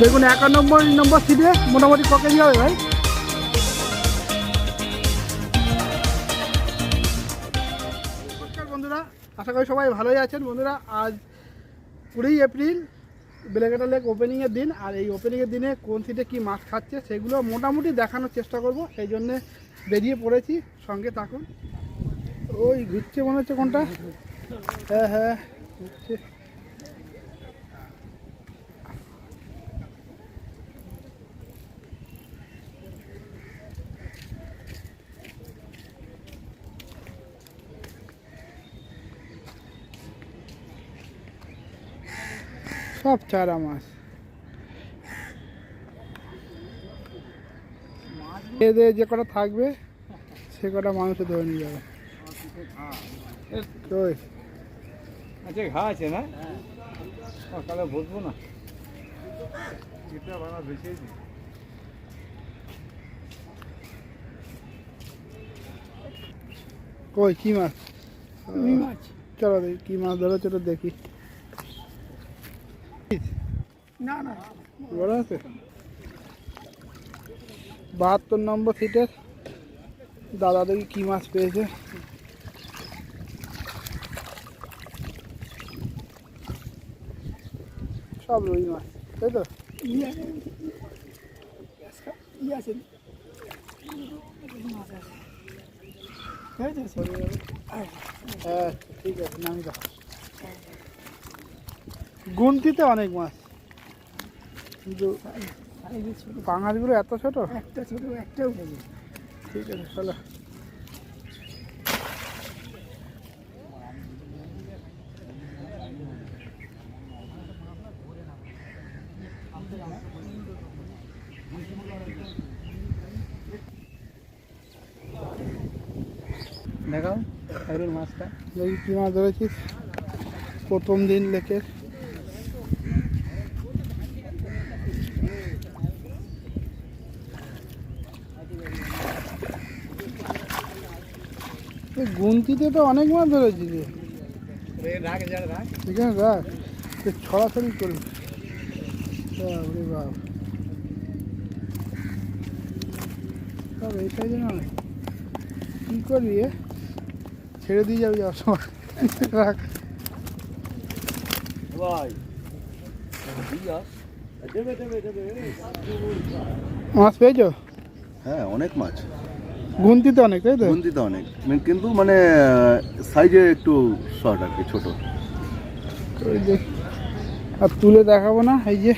দেখুন, একানব্বই নম্বর নম্বর সিটে মোটামুটি ক কেজি হবে ভাই? বন্ধুরা, আশা করি সবাই ভালোই আছেন। বন্ধুরা, আজ কুড়ি এপ্রিল, বেলেঘাটা লেক ওপেনিংয়ের দিন। আর এই ওপেনিংয়ের দিনে কোন সিটে কি মাছ খাচ্ছে সেগুলো মোটামুটি দেখানোর চেষ্টা করব। সেই জন্যে বেরিয়ে পড়েছি। সঙ্গে থাকুন। ওই ঘুরছে মনে হচ্ছে কোনটা? হ্যাঁ হ্যাঁ ঘুরছে। সব চারা মাছ। এদের যে কটা থাকবে সে কটা মানুষ ধরে নিয়ে যাবে? আচ্ছা ঘা আছে না? সকালে বসবো কই কি মাছ? চলো দেখি কি মাছ ধরো তো দেখি। না না। বড় আছে? বাহাত্তর নম্বর সিটের। দাদা দেখি কি মাছ পেয়েছে। সব রুই মাছ তাই তো? হ্যাঁ ঠিক আছে নামি গুনতিতে অনেক মাছ। কিন্তু পাঙাশগুলো এত ছোট? একটা ছোট একটাও ঠিক আছে চলো। দেখাও মাছটা। দেখি কি মাছ ধরেছিস। প্রথম দিন লেকের। গুনতিতে তো অনেক মাছ ধরেছি রে। এখানে রাখ ছড়াছড়ি করবি বাপরে বাপ। সব এই সাইজে না কী করবি ছেড়ে দিয়ে যাবি যাওয়ার সময়। রাখ। মাছ পেয়েছ? হ্যাঁ অনেক মাছ। গুনতিতে অনেক তাই তো? বন্দিতে অনেক। মানে কিন্তু মানে সাইজে একটু শর্ট আর কি ছোট। ওই যে আর তুলে দেখাবো না এই যে।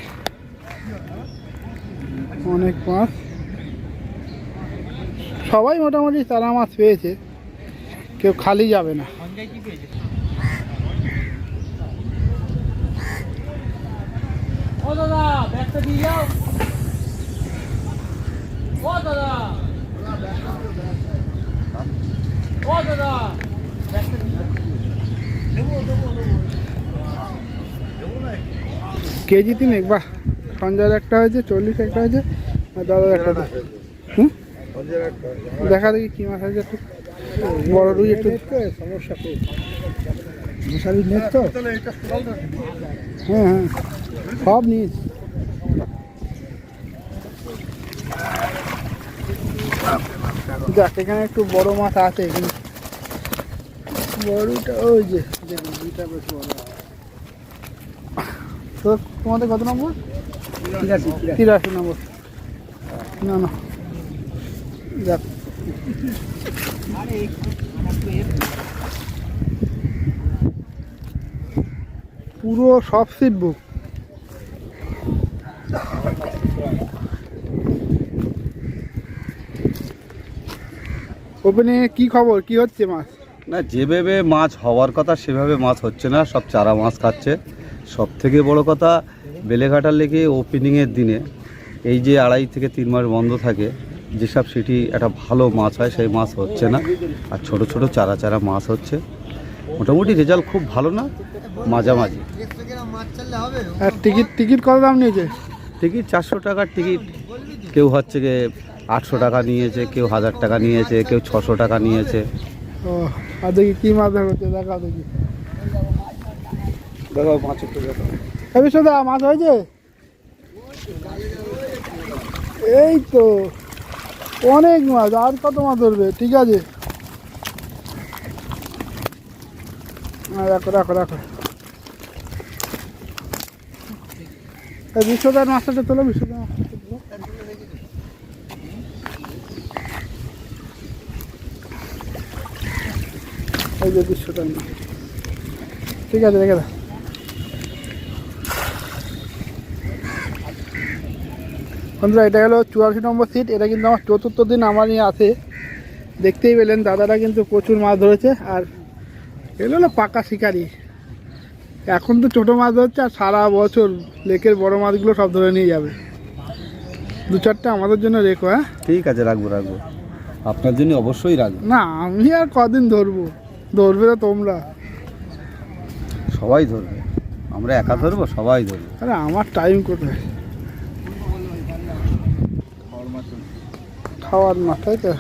অনেক মাছ। সবাই মোটামুটি তারা মাছ পেয়েছে কেউ খালি যাবে না। ও দাদা ব্যাগটা দিয়ে যাও। ও দাদা ও দাদা ব্যাগটা দিয়ে যাও কেজি তিনেক বাহ। সঞ্জয়ের একটা হয়েছে, চল্লিশ একটা হয়েছে, আর দাদার একটা হুম? দেখা দেখি কি মাছ আছে একটু। বড় রুই একটু। সমস্যা তো? হ্যাঁ হ্যাঁ। সব নিস দেখ এখানে একটু বড় মাছ আছে বড়টা ওই যে দেখুন দুইটা বেশ বড় তো তোমাদের কত নম্বর? তিরাশি নম্বর। না না। যাক। পুরো সব সিট বুক। ওপেনে কি খবর? কি হচ্ছে মাছ? না যেভাবে মাছ হওয়ার কথা সেভাবে মাছ হচ্ছে না। সব চারা মাছ খাচ্ছে। সব থেকে বড় কথা বেলেঘাটার লেগে ওপেনিংয়ের দিনে এই যে আড়াই থেকে তিন মাস বন্ধ থাকে যেসব সিটি একটা ভালো মাছ হয় সেই মাছ হচ্ছে না। আর ছোট ছোট চারা চারা মাছ হচ্ছে। মোটামুটি রেজাল্ট খুব ভালো না? মাঝামাঝি। আর টিকিট টিকিট কত দাম নিয়েছে? টিকিট চারশো টাকার টিকিট কেউ হচ্ছে গিয়ে আটশো টাকা নিয়েছে কেউ হাজার টাকা নিয়েছে কেউ ছশো টাকা নিয়েছে। ও আর দেখি কি মাছ দেখাও দেখি। পাঁচ মাছ হয়েছে? এই তো অনেক মাছ আর কত মাছ ধরবে? ঠিক আছে। রাখো রাখো রাখো। এই বিশ্বদার মাছটা তোলো বিশ্বদার মাছটা এই যে মাছ ঠিক আছে রেখে দাও বন্ধুরা এটা হলো চুয়াশি নম্বর সিট এটা কিন্তু আমার চতুর্থ দিন আমার নিয়ে আছে। দেখতেই পেলেন দাদারা কিন্তু প্রচুর মাছ ধরেছে। আর এগুলো হলো পাকা শিকারি। এখন তো ছোটো মাছ ধরছে আর সারা বছর লেকের বড় মাছগুলো সব ধরে নিয়ে যাবে। দু চারটে আমাদের জন্য রেখো হ্যাঁ? ঠিক আছে রাখব রাখব। আপনার জন্য অবশ্যই রাখব। না আমি আর কদিন ধরবো। ধরবে তো তোমরা? সবাই ধরবে। আমরা একা ধরবো? সবাই ধরবে। আরে আমার টাইম কোথায়? খাওয়ার মাছ তাই তো?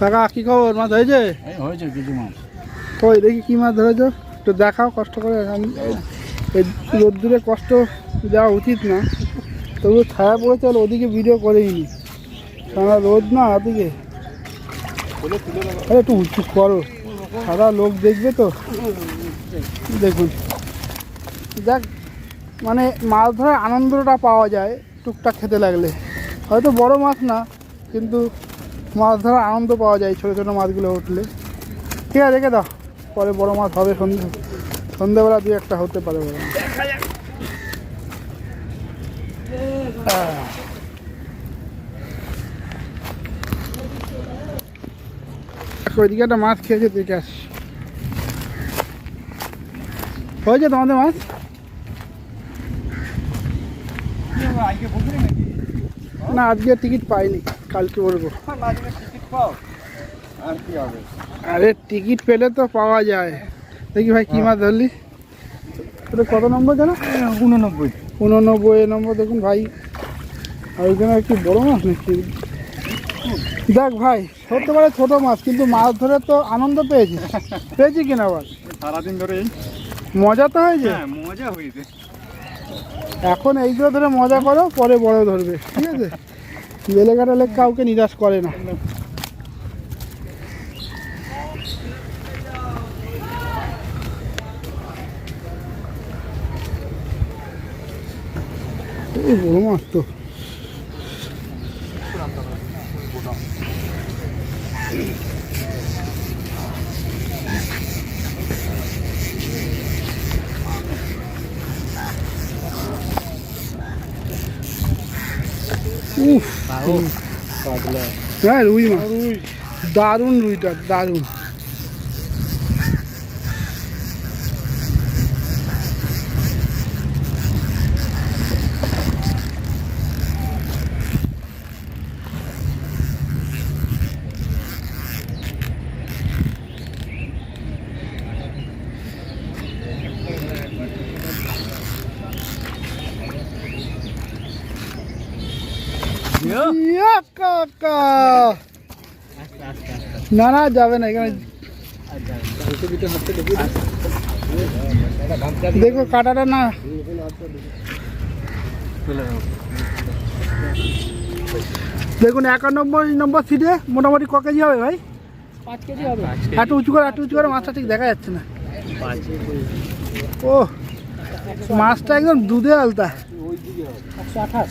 কাকা কি খবর? মাছ হয়েছে? হয়েছে কিছু মাছ। কই দেখি কি মাছ ধরেছো? একটু দেখাও কষ্ট করে। আমি রোদ্দুরে কষ্ট দেওয়া উচিত না। তবু ছায়া পড়েছে ওদিকে ভিডিও করেই নি সারা রোদ না ওদিকে। আরে একটু উঁচু করো সারা লোক দেখবে তো? দেখুন। দেখ মানে মাছ ধরার আনন্দটা পাওয়া যায় টুকটাক খেতে লাগলে। হয়তো বড় মাছ না, কিন্তু মাছ ধরার আনন্দ পাওয়া যায় ছোটো ছোটো মাছগুলো উঠলে। ঠিক আছে রেখে দাও। পরে বড় মাছ হবে সন্ধে সন্ধ্যেবেলা দুই একটা হতে পারে বড় মাছ ওইদিকে একটা মাছ খেয়েছে তুই আস হয়েছে তোমাদের মাছ? না আজকে টিকিট পাইনি কালকে পাও আর টিকিট পেলে তো পাওয়া যায়। দেখি ভাই কি মাছ ধরলি? এটা কত নম্বর জানো? উননব্বই। উননব্বই নম্বর দেখুন ভাই। আর ওইখানে কি বড় মাছ নাকি? দেখ ভাই হতে পারে ছোট মাছ কিন্তু মাছ ধরে তো আনন্দ পেয়েছি। পেয়েছি কিনা আবার সারাদিন ধরে মজা তো হয়েছে? হ্যাঁ মজা হয়েছে। এখন এইগুলো ধরে মজা করো পরে বড় ধরবে ঠিক আছে? বেলেঘাটা লেক কাউকে নিরাশ করে না। এই বড় মাছ তো। হ্যাঁ রুই মাছ। দারুণ রুইটা দারুণ। না না যাবে না এখানে দেখো কাটাটা না। দেখুন একানব্বই নম্বর সিটে মোটামুটি ক কেজি হবে ভাই? পাঁচ কেজি হবে। একটু উঁচু করে একটু উঁচু করে মাছটা ঠিক দেখা যাচ্ছে না। ও মাছটা একদম দুধে আলতা। একশো আঠাশ।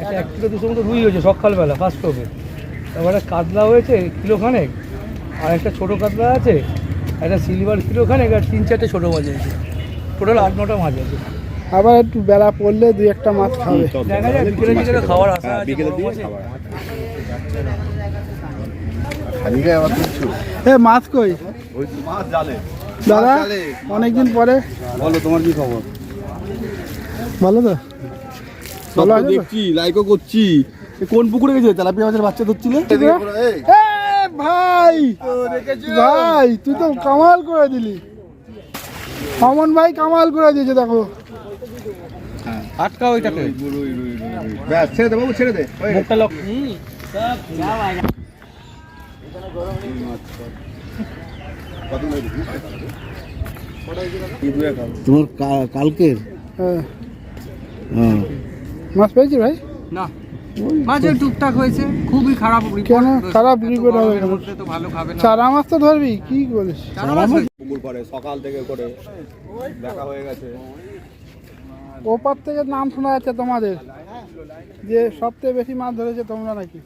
এটা এক কিলো দুশো মতো রুই হয়েছে সকালবেলা ফার্স্ট হবে তারপরে কাতলা হয়েছে কিলো খানেক আর একটা ছোটো কাতলা আছে একটা সিলভার কিলো খানেক আর তিন চারটে ছোটো মাছ আছে টোটাল আট নটা মাছ আছে আবার একটু বেলা পড়লে দুই একটা মাছ খাবে দেখা যায় বিকেলে বিকেলে খাবার আসা আছে বড় মাছে। এ মাছ কই দাদা। অনেকদিন পরে বলো তোমার কি খবর ভালো তো তো দেখছি লাইকও করছি। কোন পুকুরে গেছে? তেলাপিয়া মাছের বাচ্চা ধরছিলে এ ভাই! ভাই তুই তো কামাল করে দিলি। অমন ভাই কামাল করে দিয়েছে দেখো। আটকা ওইটাকে। ব্যাস ছেড়ে দে বাবু ছেড়ে দে। মুখটা লক। তোমার কালকের? হ্যাঁ। হ্যাঁ। মাছ পেয়েছি ভাই? না। মাছের টুকটাক হয়েছে খুবই খারাপ কেন? খারাপ report হবে গরমের তো ভালো খাবে না। চারা মাছ তো ধরবি কি বলিস? চারা মাছ পুকুর করে সকাল থেকে করে। দেখা হয়ে গেছে। ওপার থেকে নাম শোনা যাচ্ছে তোমাদের যে সবথেকে বেশি মাছ ধরেছে তোমরা নাকি?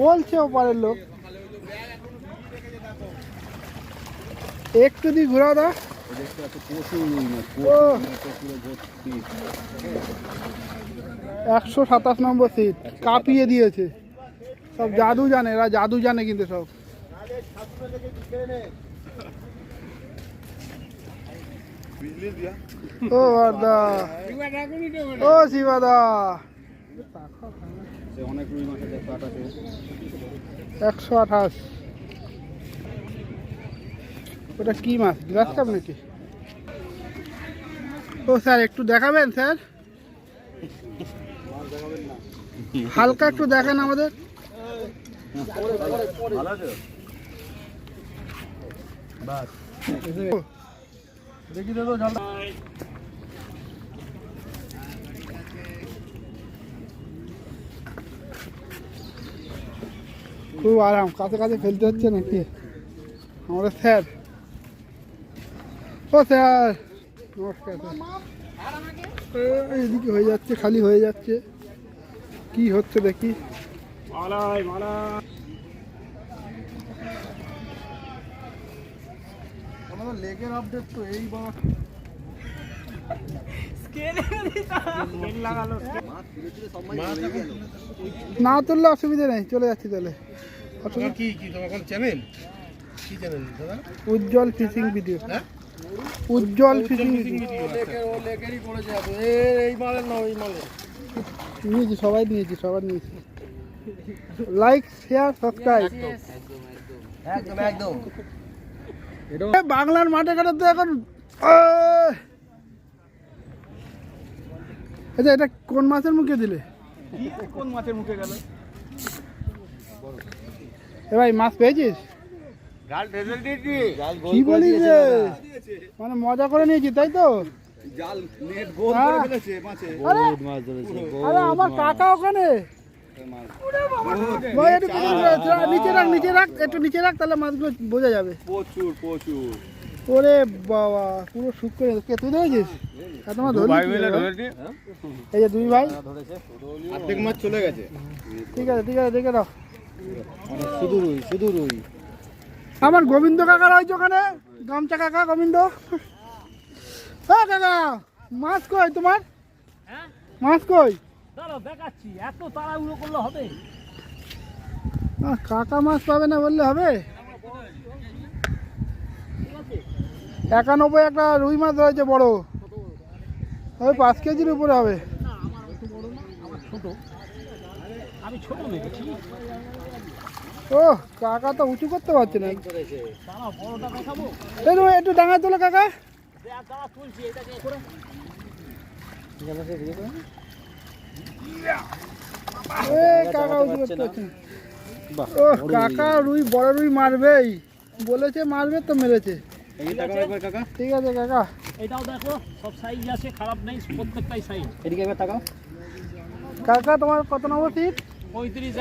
বলছে ওপারের লোক। একটু দি ঘোরা দা। একশো সাতাশ নম্বর সিট কাঁপিয়ে দিয়েছে। সব জাদু জানে এরা জাদু জানে কিন্তু সব। ও বর্দা ও শিবাদা। একশো আঠাশ। ওটা কি মাছ? গ্লাস নাকি? ও স্যার, একটু দেখাবেন, স্যার? হালকা একটু দেখান আমাদের। দেখি খুব আরাম। কাছে কাছে ফেলতে হচ্ছে নাকি? আমাদের স্যার। ও স্যার নমস্কার স্যার। এদিকে হয়ে যাচ্ছে খালি হয়ে যাচ্ছে। কি হচ্ছে দেখি। আমাদের লেগের আপডেট তো এই বা না তুললে অসুবিধা নেই চলে যাচ্ছি তাহলে। কি কি তোমার কোন চ্যানেল কি চ্যানেল দাদা? Ujjwal fishing video Ujjwal fishing নিয়েছি সবাই নিয়েছি সবার নিয়েছি। লাইক শেয়ার সাবস্ক্রাইব একদম একদম বাংলার মাঠে ঘাটে তো এখন আচ্ছা এটা কোন মাছের মুখে দিলে? কোন মাছের মুখে গেল? এ ভাই মাছ পেয়েছিস জাল ঢেলে দিয়েছি জাল কি বলিস রে? মানে মজা করে নিয়েছি তাই তো? জাল নেট গোল করে ফেলেছে মাছে। আরে আরে আমার কাকা ওখানে। ভাই একটু নিচে রাখ নিচে রাখ একটু নিচে রাখ তাহলে মাছগুলো বোঝা যাবে। প্রচুর প্রচুর। ওরে বাবা পুরো শুক করে কে তুই ধরেছিস? মাছ রে ভাই? এই যে দুই ভাই। অর্ধেক মাছ চলে গেছে। ঠিক আছে ঠিক আছে দেখে দাও শুধু রুই শুধু রুই আমার গোবিন্দ কাকা রয়েছে ওখানে। গামছা কাকা গোবিন্দ। হ্যাঁ কাকা মাছ কই তোমার? মাছ কই? দেখাচ্ছি। এত তাড়াহুড়ো করলে হবে? কাকা মাছ পাবে না বললে হবে? একানব্বই একটা রুই মাছ রয়েছে বড়। ওই পাঁচ কেজির উপরে হবে। আমি ছোট ও কাকা তো উঁচু করতে পারছে না। দাঁড়াও বড়টা দেখাবো একটু একটু ডাঙায় তোলো কাকা। দাঁড়া তুলছি এটাকে করে এ কাকা উঁচু করতে পারছে না। ও কাকা রুই বড় রুই মারবেই। বলেছে মারবে তো মেরেছে। ঠিক আছে কাকা। এটাও দেখো সব সাইজ আছে খারাপ নেই প্রত্যেকটাই সাইজ এদিকে একবার তাকাও। কাকা তোমার কত নম্বর সিট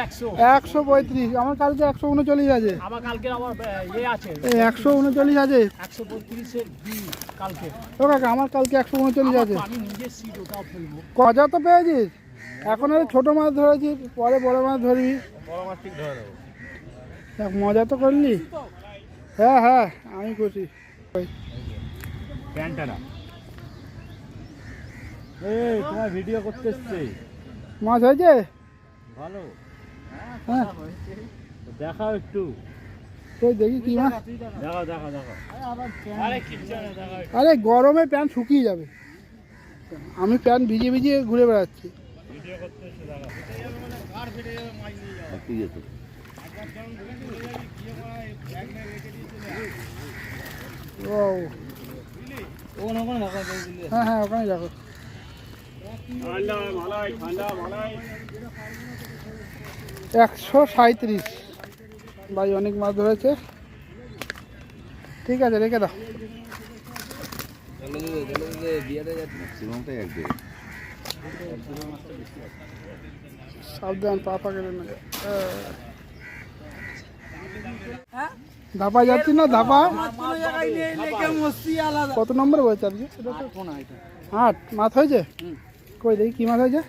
একশো। একশো পঁয়ত্রিশ। আমার কালকে একশো উনচল্লিশ আছে। আমার কালকে আমার ইয়ে আছে। একশো উনচল্লিশ আছে। একশো পঁয়ত্রিশের কালকে। ও কাকা আমার কালকে একশো উনচল্লিশ আছে। আমি নিজের সিট ওটাও ফেলব। কজা তো পেয়েছিস? এখন আর ছোট মাছ ধরেছি পরে বড় মাছ ধরবি। দেখ, মজা তো করলি। হ্যাঁ হ্যাঁ আমি খুশি। প্যান্টটা এই তোমার ভিডিও করতে এসছে। মাছ হয়েছে? ভালো। হ্যাঁ দেখাও একটু। ওই দেখি কি মাছ দেখাও দেখাও দেখাও আরে না আরে গরমে প্যান্ট শুকিয়ে যাবে। আমি প্যান্ট ভিজিয়ে ভিজিয়ে ঘুরে বেড়াচ্ছি। হ্যাঁ হ্যাঁ ওখানে যাব একশো সাঁত্রিশ ভাই, অনেক মাছ ধরেছে। ঠিক আছে, রেখে দাও। সাবধান যাচ্ছি না, ধাপা? কত নম্বর বলছে আট। মাছ হয়েছে? কই দেখি কি মাছ হয়েছে।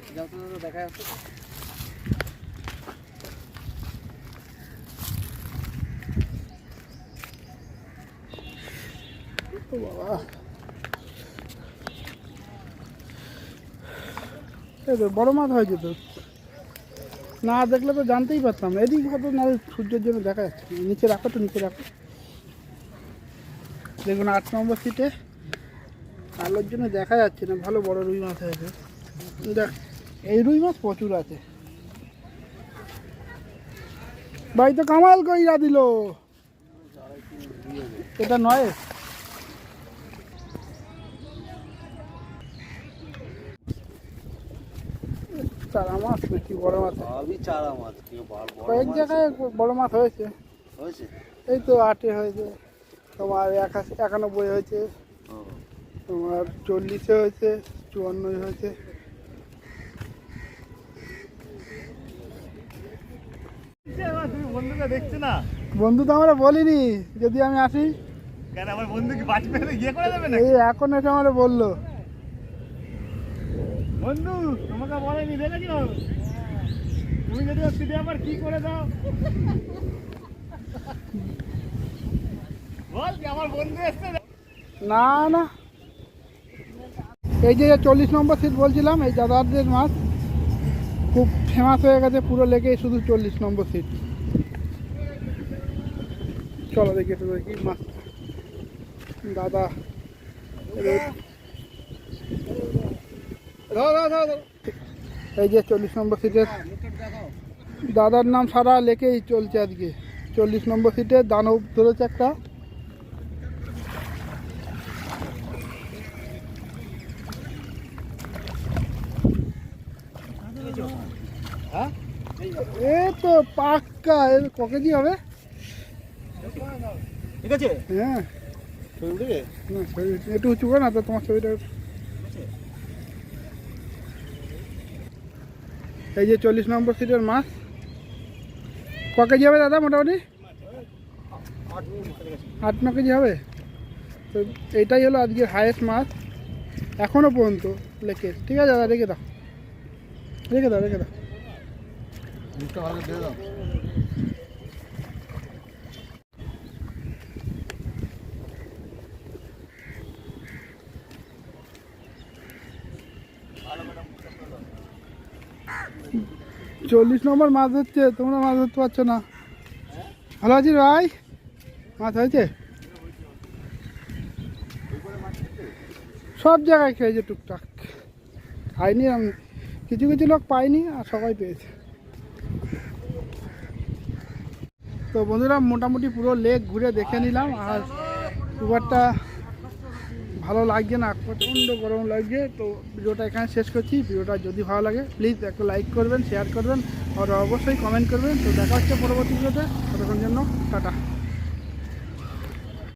বাবা এই তো বড় মাছ হয়েছে তো। না দেখলে তো জানতেই পারতাম। এদিক হয়তো না সূর্যের জন্য দেখা যাচ্ছে। নিচে রাখো তো, নিচে রাখো। দেখুন আট নম্বর সিটে আলোর জন্য দেখা যাচ্ছে না, ভালো বড় রুই মাছ হয়েছে। দেখ এই রুই মাছ প্রচুর আছে। ভাই তো কামাল কইরা দিল। এটা নয়। চারা মাছ নাকি বড় মাছ? চারা মাছ কয়েক জায়গায় বড় মাছ হয়েছে। হয়েছে? এই তো আটে হয়েছে। তোমার একাশি একানব্বই হয়েছে। তোমার চল্লিশে হয়েছে চুয়ান্নই হয়েছে তুমি বন্ধুকে দেখছ না। বন্ধু তো আমরা বলিনি যদি আমি আসি। কেন আমার বন্ধু কি বাঁচবে ইয়ে করে দেবে না এই এখন এসে আমার বলল। বন্ধু তোমাকে বলেনি দেখেছ তুমি যদি সিটে আবার কি করে দাও? বল আমার বন্ধু এসছে? না না। এই যে চল্লিশ নম্বর সিট বলছিলাম এই দাদাদের মাছ খুব ফেমাস হয়ে গেছে পুরো লেগে শুধু চল্লিশ নম্বর সিট চলো দেখি একটু দেখি। মাছ দাদা এই- এই যে চল্লিশ নম্বর সিটের দাদার নাম সারা লেকেই চলছে আজকে। চল্লিশ নম্বর সিটে দানব ধরেছে একটা। এ তো পাক্কা এর ক কেজি হবে? ঠিক আছে? হ্যাঁ। না একটু উঁচু করো না তো তোমার ছবিটা এই যে চল্লিশ নম্বর সিটের মাছ ক কেজি হবে দাদা মোটামুটি? আট ন কেজি হবে? তো এইটাই হলো আজকের হায়েস্ট মাছ এখনও পর্যন্ত লেকের। ঠিক আছে দাদা রেখে দাও। রেখে দাও রেখে দাও। চল্লিশ নম্বর মাছ ধরছে, তোমরা মাছ ধরতে পারছ না। ভালো আছিস ভাই, মাছ হয়েছে? সব জায়গায় খেয়েছে টুকটাক। খাইনি আমি, কিছু কিছু লোক পাইনি আর সবাই পেয়েছে। তো বন্ধুরা, মোটামুটি পুরো লেক ঘুরে দেখে নিলাম আর খুব ভালো লাগছে না, প্রচণ্ড গরম লাগছে, তো ভিডিওটা এখানে শেষ করছি। ভিডিওটা যদি ভালো লাগে প্লিজ একটা লাইক করবেন শেয়ার করবেন, আর অবশ্যই কমেন্ট করবেন। তো দেখা হচ্ছে পরবর্তী ভিডিওতে ততক্ষণ জন্য, টাটা।